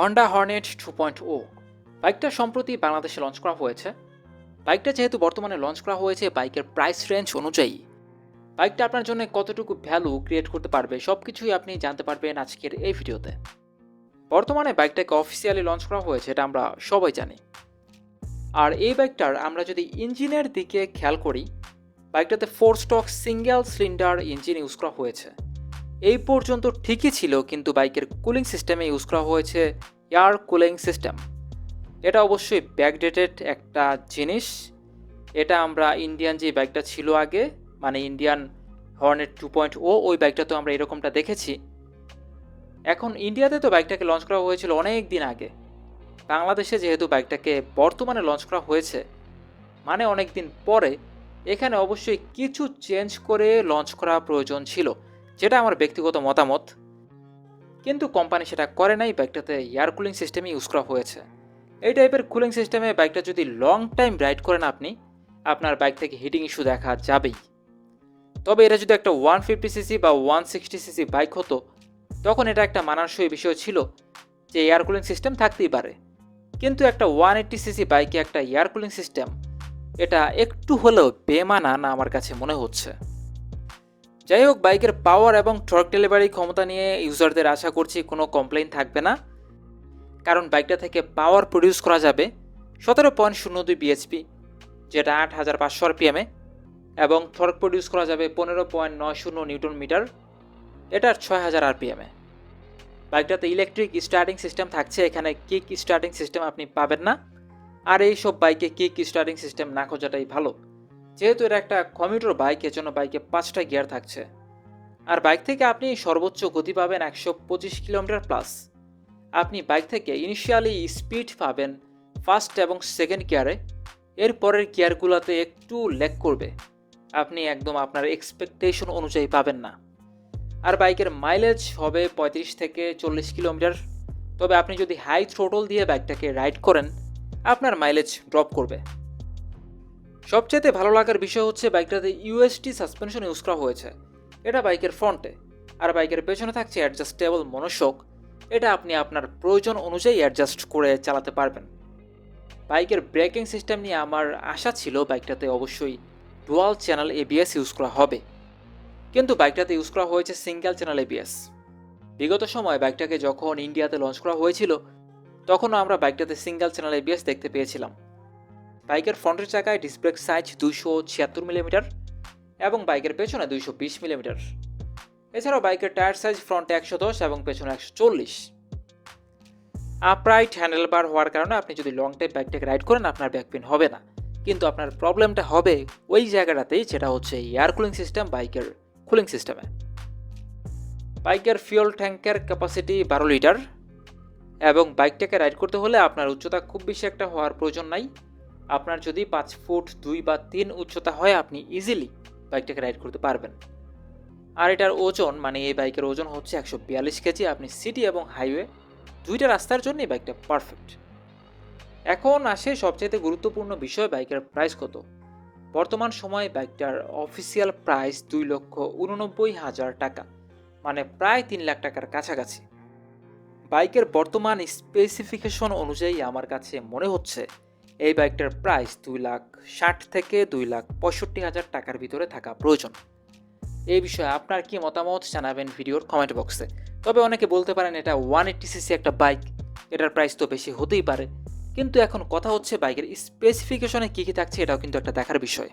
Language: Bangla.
Honda Hornet two point O বাইকটা সম্প্রতি বাংলাদেশে লঞ্চ করা হয়েছে। বাইকটা যেহেতু বর্তমানে লঞ্চ করা হয়েছে বাইকের প্রাইস রেঞ্জ অনুযায়ী। বাইকটা আপনার জন্য কতটুকু ভ্যালু ক্রিয়েট করতে পারবে সব কিছুই আপনি জানতে পারবেন আজকের এই ভিডিওতে। বর্তমানে বাইকটাকে অফিসিয়ালি লঞ্চ করা হয়েছে এটা আমরা সবাই জানি। আর এই বাইকটার আমরা যদি ইঞ্জিনের দিকে খেয়াল করি বাইকটাতে four stroke single cylinder engine use করা হয়েছে। এই পর্যন্ত ঠিকই ছিল, কিন্তু বাইকের কুলিং সিস্টেমে ইউজ করা হয়েছে এয়ার কুলিং সিস্টেম এটা অবশ্যই ব্যাকডেটেড একটা জিনিস। এটা আমরা ইন্ডিয়ান যে বাইকটা ছিল আগে মানে Indian Hornet two point O ওই বাইকটা তো আমরা এরকমটা দেখেছি। এখন ইন্ডিয়াতে তো বাইকটাকে লঞ্চ করা হয়েছিল অনেক দিন আগে। বাংলাদেশে যেহেতু বাইকটাকে বর্তমানে লঞ্চ করা হয়েছে মানে অনেক দিন পরে, এখানে অবশ্যই কিছু চেঞ্জ করে লঞ্চ করা প্রয়োজন ছিল। যেটা আমার ব্যক্তিগত মতামত, কিন্তু কোম্পানি সেটা করে নাই, বাইকটাতে এয়ার কুলিং সিস্টেমই ইউজ করা হয়েছে। এই টাইপের কুলিং সিস্টেমে বাইকটা যদি লং টাইম রাইড করেন আপনি, আপনার বাইক থেকে হিটিং ইস্যু দেখা যাবেই। তবে এটা যদি একটা ওয়ান ফিফটি সিসি বা ওয়ান সিক্সটি সিসি বাইক হতো, তখন এটা একটা মানানসই বিষয় ছিল যে এয়ার কুলিং সিস্টেম থাকতেই পারে। কিন্তু একটা ওয়ান এইট্টি সিসি বাইকে একটা এয়ার কুলিং সিস্টেম এটা একটু হলেও বেমানান আমার কাছে মনে হচ্ছে। যাই হোক, বাইকের পাওয়ার এবং টর্ক ডেলিভারি ক্ষমতা নিয়ে ইউজারদের আশা করছি কোনো কমপ্লেন থাকবে না। কারণ বাইকটা থেকে পাওয়ার প্রডিউস করা যাবে সতেরো পয়েন্ট শূন্য দুই বিএচপি যেটা আট হাজার পাঁচশো আর আরপিএমে এবং থর্ক প্রডিউস করা যাবে পনেরো পয়েন্ট নয় শূন্য নিউটন মিটার এটার ছয় হাজার আর আরপিএমে বাইকটাতে ইলেকট্রিক স্টার্টিং সিস্টেম থাকছে, এখানে কিক স্টার্টিং সিস্টেম আপনি পাবেন না। আর এই সব বাইকে কিক স্টার্টিং সিস্টেম না খোঁজাটাই ভালো। যেহেতু এটা একটা কমিউটার বাইক এর জন্য বাইকে পাঁচটা গিয়ার থাকছে। আর বাইক থেকে আপনি সর্বোচ্চ গতি পাবেন একশো পঁচিশ কিলোমিটার প্লাস আপনি বাইক থেকে ইনিশিয়ালি স্পিড পাবেন ফার্স্ট এবং সেকেন্ড গিয়ারে এর পরের গিয়ারগুলোতে একটু ল্যাক করবে। আপনি একদম আপনার এক্সপেকটেশন অনুযায়ী পাবেন না। আর বাইকের মাইলেজ হবে পঁয়ত্রিশ থেকে চল্লিশ কিলোমিটার। তবে আপনি যদি হাই থ্রোটল দিয়ে বাইকটাকে রাইড করেন, আপনার মাইলেজ ড্রপ করবে। সবচেয়ে ভালো লাগার বিষয় হচ্ছে বাইকটাতে ইউএসটি সাসপেনশন ইউজ করা হয়েছে। এটা বাইকের ফ্রন্টে। আর বাইকের পেছনে থাকছে অ্যাডজাস্টেবল মনোশোক এটা আপনি আপনার প্রয়োজন অনুযায়ী অ্যাডজাস্ট করে চালাতে পারবেন। বাইকের ব্রেকিং সিস্টেম নিয়ে আমার আশা ছিল বাইকটাতে অবশ্যই ডুয়াল চ্যানেল এবিএস ইউজ করা হবে। কিন্তু বাইকটাতে ইউজ করা হয়েছে সিঙ্গেল চ্যানেল এবিএস বিগত সময় বাইকটাকে যখন ইন্ডিয়াতে লঞ্চ করা হয়েছিল, তখনও আমরা বাইকটাতে সিঙ্গেল চ্যানেল এবিএস দেখতে পেয়েছিলাম। বাইকের ফ্রন্টের চাকায় ডিসব্রেক সাইজ দুইশো ছিয়াত্তর মিলিমিটার এবং বাইকের পেছনে দুইশো বিশ মিলিমিটার। এছাড়াও বাইকের টায়ার সাইজ ফ্রন্টে একশো দশ এবং পেছনে একশো চল্লিশ। আপরাইট হ্যান্ডেলবার হওয়ার কারণে আপনি যদি লং টাইম বাইকটাকে রাইড করেন, আপনার ব্যাক পেন হবে না। কিন্তু আপনার প্রবলেমটা হবে ওই জায়গাটাতেই যেটা হচ্ছে এয়ার কুলিং সিস্টেম বাইকের কুলিং সিস্টেমে বাইকের ফিউল ট্যাঙ্কের ক্যাপাসিটি বারো লিটার এবং বাইকটাকে রাইড করতে হলে আপনার উচ্চতা খুব বেশি একটা হওয়ার প্রয়োজন নাই। আপনার যদি পাঁচ ফুট দুই বা তিন উচ্চতা হয়, আপনি ইজিলি বাইকটাকে রাইড করতে পারবেন। আর এটার ওজন মানে এই বাইকের ওজন হচ্ছে একশো বিয়াল্লিশ কেজি। আপনি সিটি এবং হাইওয়ে দুইটা রাস্তার জন্য এই বাইকটা পারফেক্ট এখন আসে সবচেয়ে গুরুত্বপূর্ণ বিষয় বাইকের প্রাইস কত? বর্তমান সময়ে বাইকটার অফিসিয়াল প্রাইস দুই লক্ষ উননব্বই হাজার টাকা মানে প্রায় তিন লাখ টাকার কাছাকাছি। বাইকের বর্তমান স্পেসিফিকেশন অনুযায়ী আমার কাছে মনে হচ্ছে এই বাইকটার প্রাইস দুই লাখ ষাট থেকে দুই লাখ পঁয়ষট্টি হাজার টাকার ভিতরে থাকা প্রয়োজন। এই বিষয়ে আপনার কি মতামত জানাবেন ভিডিওর কমেন্ট বক্সে তবে অনেকে বলতে পারেন এটা ওয়ান এইট্টি সিসি একটা বাইক এটার প্রাইস তো বেশি হতেই পারে। কিন্তু এখন কথা হচ্ছে বাইকের স্পেসিফিকেশনে কী কী থাকছে এটাও কিন্তু একটা দেখার বিষয়।